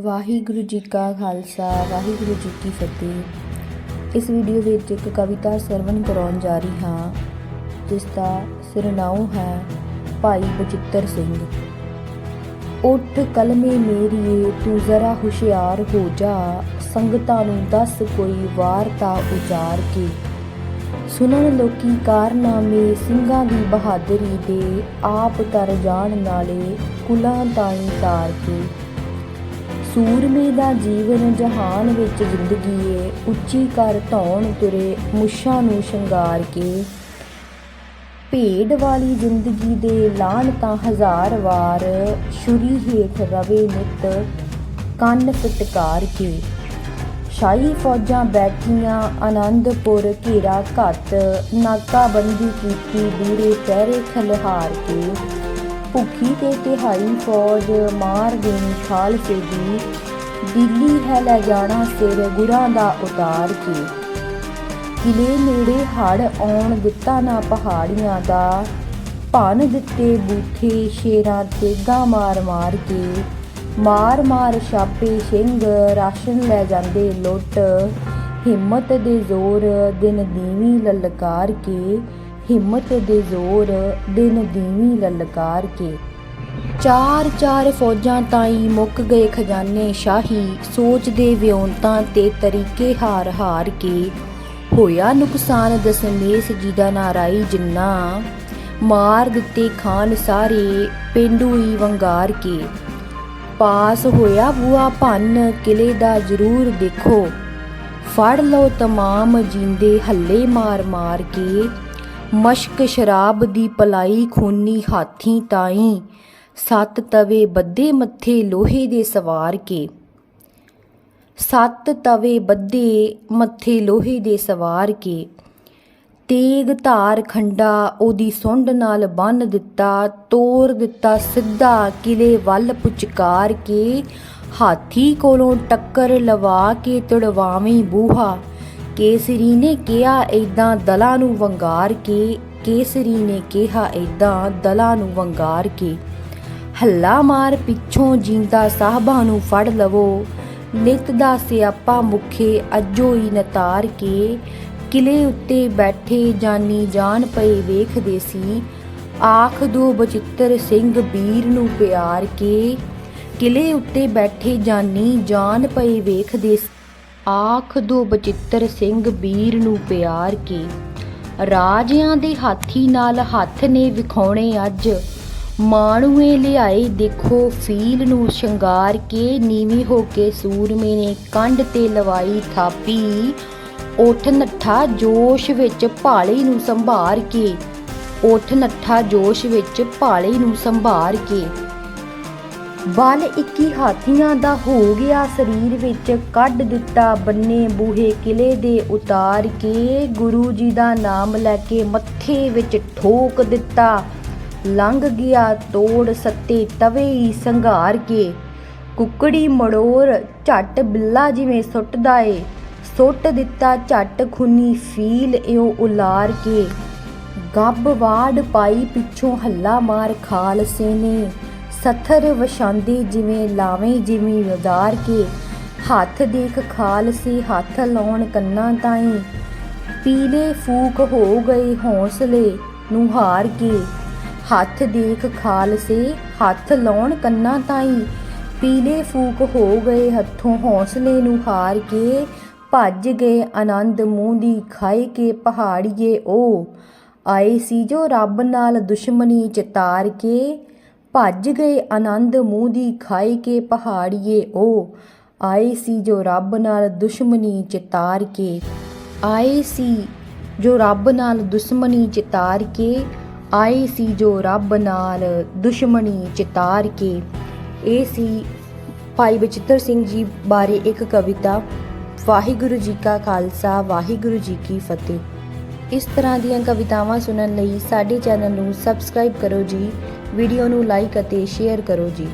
ਵਾਹਿਗੁਰੂ ਜੀ ਕਾ ਖਾਲਸਾ, ਵਾਹਿਗੁਰੂ ਜੀ ਕੀ ਫਤਿਹ। ਇਸ ਵੀਡੀਓ ਵਿੱਚ ਇੱਕ ਕਵਿਤਾ ਸਰਵਣ ਕਰਾਉਣ ਜਾ ਰਹੀ ਹਾਂ, ਜਿਸ ਦਾ ਸਿਰਨਾਉ ਹੈ ਭਾਈ ਬਚਿੱਤਰ ਸਿੰਘ। ਉੱਠ ਕਲਮੇ ਮੇਰੀਏ, ਤੂੰ ਜ਼ਰਾ ਹੁਸ਼ਿਆਰ ਹੋ ਜਾ, ਸੰਗਤਾਂ ਨੂੰ ਦੱਸ ਕੋਈ ਵਾਰਤਾ ਉਜਾਰ ਕੇ। ਸੁਣਨ ਲੋਕੀ ਕਾਰਨਾਮੇ, ਸਿੰਘਾਂ ਦੀ ਬਹਾਦਰੀ ਦੇ, ਆਪ ਤਰ ਜਾਣ ਨਾਲੇ ਕੁਲਾਂ ਤਾਈ ਤਾਰ ਕੇ। ਸੂਰਮੇ ਦਾ ਜੀਵਨ ਜਹਾਨ ਵਿੱਚ ਜ਼ਿੰਦਗੀ ਏ ਉੱਚੀ ਕਰ ਧੌਣ ਤੁਰੇ, ਮੁੱਛਾਂ ਨੂੰ ਸ਼ਿੰਗਾਰ ਕੇ। ਭੇਡ ਵਾਲੀ ਜ਼ਿੰਦਗੀ ਦੇ ਲਾਣ ਤਾਂ ਹਜ਼ਾਰ ਵਾਰ, ਛੁਰੀ ਹੇਠ ਰਵੇ ਨਿਤ, ਕੰਨ ਫਟਕਾਰ ਕੇ। ਸ਼ਾਹੀ ਫੌਜਾਂ ਬੈਠੀਆਂ, ਆਨੰਦਪੁਰ ਘੇਰਾ ਘੱਟ, ਨਾਕਾਬੰਦੀ ਕੀਤੀ ਦੂਰੇ ਪਹਿਰੇ ਖਲਹਾਰ ਕੇ। ਭੁੱਖੀ ਤੇ ਤਿਹਾਈ ਫੌਜ ਮਾਰ ਗਈ ਖਾਲਸੇ ਦੀ। ਦਿੱਲੀ ਹੈ ਲੈ ਜਾਣਾ ਸਿਰ ਗੁਰਾਂ ਦਾ ਉਤਾਰ ਕੇ। ਕਿਲੇ ਨੇੜੇ ਹੜ ਆਉਣ ਦਿੱਤਾ ਨਾ ਪਹਾੜੀਆਂ ਦਾ। ਭੰਨ ਦਿੱਤੇ ਬੂਥੇ ਸ਼ੇਰਾਂ ਤੇਗਾ ਮਾਰ ਮਾਰ ਕੇ। ਮਾਰ ਮਾਰ ਛਾਪੇ ਸਿੰਘ ਰਾਸ਼ਨ ਲੈ ਜਾਂਦੇ ਲੁੱਟ। ਹਿੰਮਤ ਦੇ ਜ਼ੋਰ ਦਿਨ ਦੀਵੀ ਲਲਕਾਰ ਕੇ। ਹਿੰਮਤ ਦੇ ਜ਼ੋਰ ਦਿਨ ਦੀਵੀ ਲਲਕਾਰ ਕੇ। ਚਾਰ ਚਾਰ ਫੌਜਾਂ ਤਾਈ ਮੁੱਕ ਗਏ ਖਜ਼ਾਨੇ ਸ਼ਾਹੀ ਸੋਚਦੇ ਵਿਉਂਤਾਂ ਤੇ ਤਰੀਕੇ ਹਾਰ ਹਾਰ ਕੇ। ਹੋਇਆ ਨੁਕਸਾਨ ਦਸਮੇਸ ਜੀ ਦਾ ਨਾਰਾਈ ਜਿੰਨਾ। ਮਾਰ ਦਿੱਤੇ ਖਾਨ ਸਾਰੇ ਪਿੰਡੂ ਹੀ ਵੰਗਾਰ ਕੇ। ਪਾਸ ਹੋਇਆ ਬੂਆ ਭੰਨ, ਕਿਲੇ ਦਾ ਜ਼ਰੂਰ ਦੇਖੋ। ਫੜ ਲਓ ਤਮਾਮ ਜਿੰਦੇ ਹੱਲੇ ਮਾਰ ਮਾਰ ਕੇ। ਮਸ਼ਕ ਸ਼ਰਾਬ ਦੀ ਪਲਾਈ ਖੂਨੀ ਹਾਥੀ ਤਾਈ। ਸੱਤ ਤਵੇ ਬੱਦੇ ਮੱਥੇ ਲੋਹੇ ਦੇ ਸਵਾਰ ਕੇ। ਸੱਤ ਤਵੇ ਬੱਦੇ ਮੱਥੇ ਲੋਹੇ ਦੇ ਸਵਾਰ ਕੇ। ਤੇਗ ਧਾਰ ਖੰਡਾ ਉਹਦੀ ਸੁੰਡ ਨਾਲ ਬੰਨ ਦਿੱਤਾ ਤੋੜ ਦਿੱਤਾ ਸਿੱਧਾ ਕਿਲੇ ਵੱਲ ਪੁਚਕਾਰ ਕੇ। ਹਾਥੀ ਕੋਲੋਂ ਟੱਕਰ ਲਵਾ ਕੇ ਤੜਵਾਵੀਂ ਬੂਹਾ। ਕੇਸਰੀ ਨੇ ਕਿਹਾ, ਏਦਾਂ ਦਲਾਂ ਨੂੰ ਵੰਗਾਰ ਕੇ, ਕੇਸਰੀ ਨੇ ਕਿਹਾ, ਏਦਾਂ ਦਲਾਂ ਨੂੰ ਵੰਗਾਰ ਕੇ। ਹੱਲਾ ਮਾਰ ਪਿੱਛੋਂ ਜਿੰਦਾ ਸਾਹਿਬਾਂ ਨੂੰ ਫੜ ਲਵੋ। ਨਿਤ ਦਾ ਸਿਆਪਾ ਮੁਖੇ ਅੱਜੋ ਹੀ ਨਤਾਰ ਕੇ। ਕਿਲੇ ਉੱਤੇ ਬੈਠੇ ਜਾਨੀ ਜਾਨ ਪਏ ਵੇਖਦੇ ਸੀ। ਆਖ ਦੋ ਬਚਿੱਤਰ ਸਿੰਘ ਵੀਰ ਨੂੰ ਪਿਆਰ ਕੇ। ਕਿਲੇ ਉੱਤੇ ਬੈਠੇ ਜਾਨੀ ਜਾਨ ਪਏ ਵੇਖਦੇ ਆਖ ਦੋ ਬਚਿੱਤਰ ਸਿੰਘ ਵੀਰ ਨੂੰ ਪਿਆਰ ਕੇ। ਰਾਜਿਆਂ ਦੇ ਹਾਥੀ ਨਾਲ ਹੱਥ ਨੇ ਵਿਖਾਉਣੇ ਅੱਜ। ਮਾਣੂਏ ਲਿਆਏ ਦੇਖੋ ਫੀਲ ਨੂੰ ਸ਼ਿੰਗਾਰ ਕੇ, ਨੀਵੀਂ ਹੋ ਕੇ ਸੂਰਮੇ ਨੇ ਕੰਢ ਤੇ ਲਵਾਈ ਥਾਪੀ। ਉਠ ਨੱਠਾ ਜੋਸ਼ ਵਿੱਚ ਭਾਲੇ ਨੂੰ ਸੰਭਾਰ ਕੇ। ਉਠ ਨੱਠਾ ਜੋਸ਼ ਵਿੱਚ ਭਾਲੇ ਨੂੰ ਸੰਭਾਰ ਕੇ। ਬਲ 21 ਹਾਥੀਆਂ ਦਾ ਹੋ ਗਿਆ ਸਰੀਰ ਵਿੱਚ, ਕੱਢ ਦਿੱਤਾ ਬੰਨੇ ਬੂਹੇ ਕਿਲੇ ਦੇ ਉਤਾਰ ਕੇ। ਗੁਰੂ ਜੀ ਦਾ ਨਾਮ ਲੈ ਕੇ ਮੱਥੇ ਵਿੱਚ ਠੋਕ ਦਿੱਤਾ। ਲੰਘ ਗਿਆ ਤੋੜ ਸੱਤੇ ਤਵੇ ਸੰਘਾਰ ਕੇ। ਕੁੱਕੜੀ ਮੜੋਰ ਝੱਟ ਬਿੱਲਾ ਜਿਵੇਂ ਸੁੱਟਦਾ ਏ। ਸੁੱਟ ਦਿੱਤਾ ਝੱਟ ਖੁੰਨੀ ਫੀਲ ਇਉ ਉਲਾਰ ਕੇ। ਗੱਬ ਵਾੜ ਪਾਈ ਪਿੱਛੋਂ ਹੱਲਾ ਮਾਰ ਖਾਲਸੇ ਨੇ। ਸਥਰ ਵਸ਼ਾਂਦੀ ਜਿਵੇਂ ਲਾਵੇਂ ਜਿਵੇਂ ਉਦਾਰ ਕੇ। ਹੱਥ ਦੇਖ ਖਾਲਸੇ ਹੱਥ ਲਾਉਣ ਕੰਨਾਂ ਤਾਈਂ। ਪੀਲੇ ਫੂਕ ਹੋ ਗਏ ਹੌਸਲੇ ਨੂੰ ਹਾਰ ਕੇ। ਹੱਥ ਦੇਖ ਖਾਲਸੇ ਹੱਥ ਲਾਉਣ ਕੰਨਾਂ ਤਾਈਂ। ਪੀਲੇ ਫੂਕ ਹੋ ਗਏ ਹੱਥੋਂ ਹੌਸਲੇ ਨੂੰ ਹਾਰ ਕੇ। ਭੱਜ ਗਏ ਆਨੰਦ ਮੂੰਹ ਦੀ ਖਾਈ ਕੇ ਪਹਾੜੀਏ ਉਹ ਆਏ ਸੀ ਜੋ ਰੱਬ ਨਾਲ ਦੁਸ਼ਮਣੀ ਚਤਾਰ ਕੇ। ਭੱਜ ਗਏ ਆਨੰਦ ਮੂੰਹ ਦੀ ਖਾਈ ਕੇ ਪਹਾੜੀਏ ਉਹ ਆਏ ਸੀ ਜੋ ਰੱਬ ਨਾਲ ਦੁਸ਼ਮਣੀ ਚਿਤਾਰ ਕੇ। ਆਏ ਸੀ ਜੋ ਰੱਬ ਨਾਲ ਦੁਸ਼ਮਣੀ ਚਿਤਾਰ ਕੇ, ਆਏ ਸੀ ਜੋ ਰੱਬ ਨਾਲ ਦੁਸ਼ਮਣੀ ਚਿਤਾਰ ਕੇ। ਇਹ ਸੀ ਭਾਈ ਬਚਿੱਤਰ ਸਿੰਘ ਜੀ ਬਾਰੇ ਇੱਕ ਕਵਿਤਾ, ਵਾਹਿਗੁਰੂ ਜੀ ਕਾ ਖਾਲਸਾ, ਵਾਹਿਗੁਰੂ ਜੀ ਕੀ ਫਤਿਹ। ਇਸ ਤਰ੍ਹਾਂ ਦੀਆਂ ਕਵਿਤਾਵਾਂ ਸੁਣਨ ਲਈ ਸਾਡੇ ਚੈਨਲ ਨੂੰ ਸਬਸਕ੍ਰਾਈਬ ਕਰੋ ਜੀ, ਵੀਡੀਓ ਨੂੰ ਲਾਈਕ ਅਤੇ ਸ਼ੇਅਰ ਕਰੋ ਜੀ।